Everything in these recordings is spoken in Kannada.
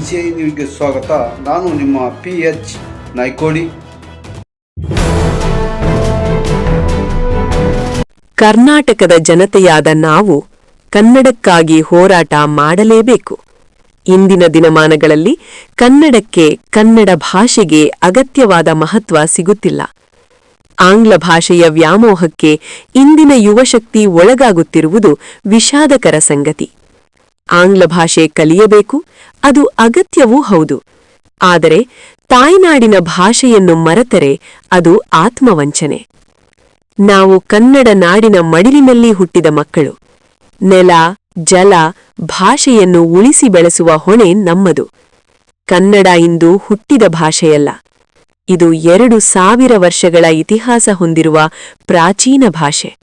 ಎನ್ ನ್ಯೂಸ್ಗೆ ಸ್ವಾಗತ. ನಾನು ನಿಮ್ಮ ಪಿ ಎಚ್ ನಾಯ್ಕೋಡಿ. ಕರ್ನಾಟಕದ ಜನತೆಯಾದ ನಾವು ಕನ್ನಡಕ್ಕಾಗಿ ಹೋರಾಟ ಮಾಡಲೇಬೇಕು. ಇಂದಿನ ದಿನಮಾನಗಳಲ್ಲಿ ಕನ್ನಡಕ್ಕೆ ಕನ್ನಡ ಭಾಷೆಗೆ ಅಗತ್ಯವಾದ ಮಹತ್ವ ಸಿಗುತ್ತಿಲ್ಲ. ಆಂಗ್ಲ ಭಾಷೆಯ ವ್ಯಾಮೋಹಕ್ಕೆ ಇಂದಿನ ಯುವಶಕ್ತಿ ಒಳಗಾಗುತ್ತಿರುವುದು ವಿಷಾದಕರ ಸಂಗತಿ. ಆಂಗ್ಲ ಭಾಷೆ ಕಲಿಯಬೇಕು, ಅದು ಅಗತ್ಯವೂ ಹೌದು. ಆದರೆ ತಾಯ್ನಾಡಿನ ಭಾಷೆಯನ್ನು ಮರೆತರೆ ಅದು ಆತ್ಮವಂಚನೆ. ನಾವು ಕನ್ನಡ ನಾಡಿನ ಮಡಿಲಿನಲ್ಲಿ ಹುಟ್ಟಿದ ಮಕ್ಕಳು. ನೆಲ, ಜಲ, ಭಾಷೆಯನ್ನು ಉಳಿಸಿ ಬೆಳೆಸುವ ಹೊಣೆ ನಮ್ಮದು. ಕನ್ನಡ ಇಂದು ಹುಟ್ಟಿದ ಭಾಷೆಯಲ್ಲ. ಇದು ಎರಡು ಸಾವಿರ ವರ್ಷಗಳ ಇತಿಹಾಸ ಹೊಂದಿರುವ ಪ್ರಾಚೀನ ಭಾಷೆ.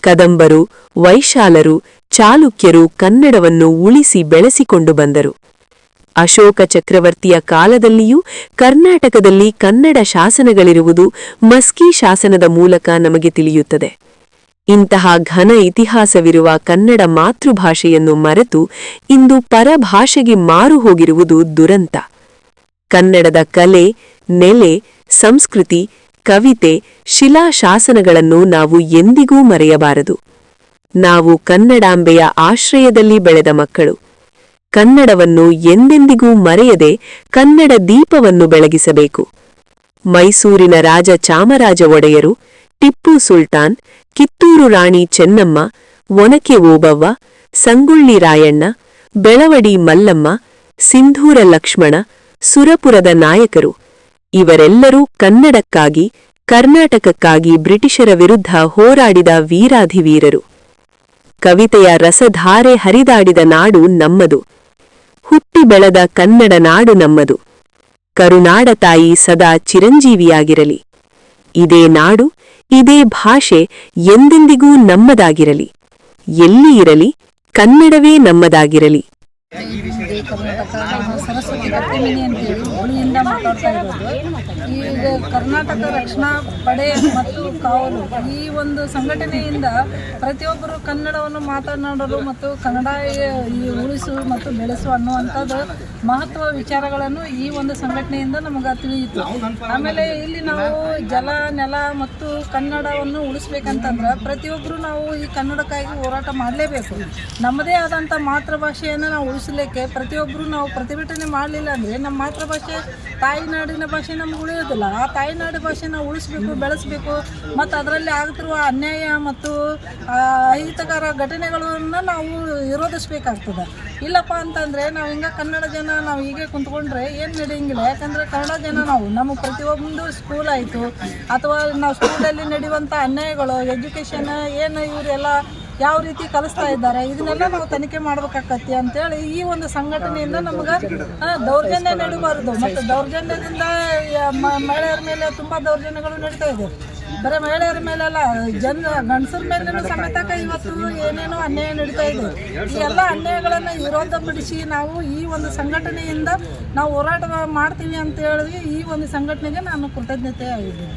ಕದಂಬರು, ವೈಶಾಲರು ಚಾಲುಕ್ಯರು ಕನ್ನಡವನ್ನು ಉಳಿಸಿ ಬೆಳೆಸಿಕೊಂಡು ಬಂದರು. ಅಶೋಕ ಚಕ್ರವರ್ತಿಯ ಕಾಲದಲ್ಲಿಯೂ ಕರ್ನಾಟಕದಲ್ಲಿ ಕನ್ನಡ ಶಾಸನಗಳಿರುವುದು ಮಸ್ಕಿ ಶಾಸನದ ಮೂಲಕ ನಮಗೆ ತಿಳಿಯುತ್ತದೆ. ಇಂತಹ ಘನ ಇತಿಹಾಸವಿರುವ ಕನ್ನಡ ಮಾತೃಭಾಷೆಯನ್ನು ಮರೆತು ಇಂದು ಪರಭಾಷೆಗೆ ಮಾರು ಹೋಗಿರುವುದು ದುರಂತ. ಕನ್ನಡದ ಕಲೆ, ನೆಲೆ, ಸಂಸ್ಕೃತಿ, ಕವಿತೆ, ಶಿಲಾಶಾಸನಗಳನ್ನು ನಾವು ಎಂದಿಗೂ ಮರೆಯಬಾರದು. ನಾವು ಕನ್ನಡಾಂಬೆಯ ಆಶ್ರಯದಲ್ಲಿ ಬೆಳೆದ ಮಕ್ಕಳು. ಕನ್ನಡವನ್ನು ಎಂದೆಂದಿಗೂ ಮರೆಯದೆ ಕನ್ನಡ ದೀಪವನ್ನು ಬೆಳಗಿಸಬೇಕು. ಮೈಸೂರಿನ ರಾಜ ಚಾಮರಾಜ ಒಡೆಯರು, ಟಿಪ್ಪು ಸುಲ್ತಾನ್, ಕಿತ್ತೂರು ರಾಣಿ ಚೆನ್ನಮ್ಮ, ಒನಕೆ ಓಬವ್ವ, ಸಂಗೊಳ್ಳಿ ರಾಯಣ್ಣ, ಬೆಳವಡಿ ಮಲ್ಲಮ್ಮ, ಸಿಂಧೂರ ಲಕ್ಷ್ಮಣ, ಸುರಪುರದ ನಾಯಕರು. ಇವರೆಲ್ಲರೂ ಕನ್ನಡಕ್ಕಾಗಿ, ಕರ್ನಾಟಕಕ್ಕಾಗಿ ಬ್ರಿಟಿಷರ ವಿರುದ್ಧ ಹೋರಾಡಿದ ವೀರಾಧಿವೀರರು. ಕವಿತೆಯ ರಸಧಾರೆ ಹರಿದಾಡಿದ ನಾಡು ನಮ್ಮದು. ಹುಟ್ಟಿ ಬೆಳೆದ ಕನ್ನಡ ನಾಡು ನಮ್ಮದು. ಕರುನಾಡ ತಾಯಿ ಸದಾ ಚಿರಂಜೀವಿಯಾಗಿರಲಿ. ಇದೇ ನಾಡು, ಇದೇ ಭಾಷೆ ಎಂದೆಂದಿಗೂ ನಮ್ಮದಾಗಿರಲಿ. ಎಲ್ಲಿ ಇರಲಿ, ಕನ್ನಡವೇ ನಮ್ಮದಾಗಿರಲಿ. ಸರಸ್ವತಿ ಈಗ ಕರ್ನಾಟಕ ರಕ್ಷಣಾ ಪಡೆ ಮತ್ತು ಕಾವಲು ಈ ಒಂದು ಸಂಘಟನೆಯಿಂದ ಪ್ರತಿಯೊಬ್ಬರು ಕನ್ನಡವನ್ನು ಮಾತನಾಡಲು ಮತ್ತು ಕನ್ನಡ ಈ ಉಳಿಸು ಮತ್ತು ಬೆಳೆಸು ಅನ್ನುವಂಥದ್ದು ಮಹತ್ವ ವಿಚಾರಗಳನ್ನು ಈ ಒಂದು ಸಂಘಟನೆಯಿಂದ ನಮಗೆ ತಿಳಿಯಿತು. ಆಮೇಲೆ ಇಲ್ಲಿ ನಾವು ಜಲ, ನೆಲ ಮತ್ತು ಕನ್ನಡವನ್ನು ಉಳಿಸ್ಬೇಕಂತಂದ್ರೆ ಪ್ರತಿಯೊಬ್ಬರು ನಾವು ಈ ಕನ್ನಡಕ್ಕಾಗಿ ಹೋರಾಟ ಮಾಡಲೇಬೇಕು. ನಮ್ಮದೇ ಆದಂಥ ಮಾತೃಭಾಷೆಯನ್ನು ನಾವು ಉಳಿಸಲಿಕ್ಕೆ ಪ್ರತಿಯೊಬ್ಬರು ನಾವು ಪ್ರತಿಭಟನೆ ಮಾಡಲಿಲ್ಲ ಅಂದರೆ ನಮ್ಮ ಮಾತೃಭಾಷೆ ತಾಯಿನಾಡಿನ ಭಾಷೆ ನಮ್ಗೆ ಉಳಿಯೋದಿಲ್ಲ ಆ ತಾಯ್ನಾಡು ಭಾಷೆ ಉಳಿಸ್ಬೇಕು, ಬೆಳೆಸಬೇಕು, ಮತ್ತು ಅದರಲ್ಲಿ ಆಗುತ್ತಿರುವ ಅನ್ಯಾಯ ಮತ್ತು ಅಹಿತಕರ ಘಟನೆಗಳನ್ನು ನಾವು ವಿರೋಧಿಸ್ಬೇಕಾಗ್ತದೆ. ಇಲ್ಲಪ್ಪ ಅಂತಂದರೆ ನಾವು ಹಿಂಗೆ ಕನ್ನಡ ಜನ ನಾವು ಹೀಗೆ ಕುಂತ್ಕೊಂಡ್ರೆ ಏನು ನಡೆಯಂಗಿಲ್ಲ. ಯಾಕಂದರೆ ಕನ್ನಡ ಜನ ನಾವು, ನಮ್ಮ ಪ್ರತಿಯೊಂದು ಸ್ಕೂಲ್ ಆಯಿತು. ಅಥವಾ ನಾವು ಸ್ಕೂಲಲ್ಲಿ ನಡೆಯುವಂಥ ಅನ್ಯಾಯಗಳು ಎಜುಕೇಷನ್ ಏನು ಇವರೆಲ್ಲ ಯಾವ ರೀತಿ ಕಲಿಸ್ತಾ ಇದ್ದಾರೆ? ಇದನ್ನೆಲ್ಲ ನಾವು ತನಿಖೆ ಮಾಡ್ಬೇಕಾಕತಿ ಅಂತೇಳಿ ಈ ಒಂದು ಸಂಘಟನೆಯಿಂದ ನಮ್ಗೆ ದೌರ್ಜನ್ಯ ನಡೀಬಾರದು. ಮತ್ತು ದೌರ್ಜನ್ಯದಿಂದ ಮಹಿಳೆಯರ ಮೇಲೆ ತುಂಬ ದೌರ್ಜನ್ಯಗಳು ನಡೀತಾ ಇದೆ. ಬರೀ ಮಹಿಳೆಯರ ಮೇಲೆಲ್ಲ, ಜನ, ಗಂಡಸರ ಮೇಲೂ ಸಮೇತಕ ಇವತ್ತು ಏನೇನೋ ಅನ್ಯಾಯ ನಡೀತಾ ಇದೆ. ಈ ಎಲ್ಲ ಅನ್ಯಾಯಗಳನ್ನು ವಿರೋಧಪಡಿಸಿ ನಾವು ಈ ಒಂದು ಸಂಘಟನೆಯಿಂದ ನಾವು ಹೋರಾಟ ಮಾಡ್ತೀವಿ ಅಂತ ಹೇಳಿ ಈ ಒಂದು ಸಂಘಟನೆಗೆ ನಾನು ಕೃತಜ್ಞತೆ ಆಗಿದ್ದೀನಿ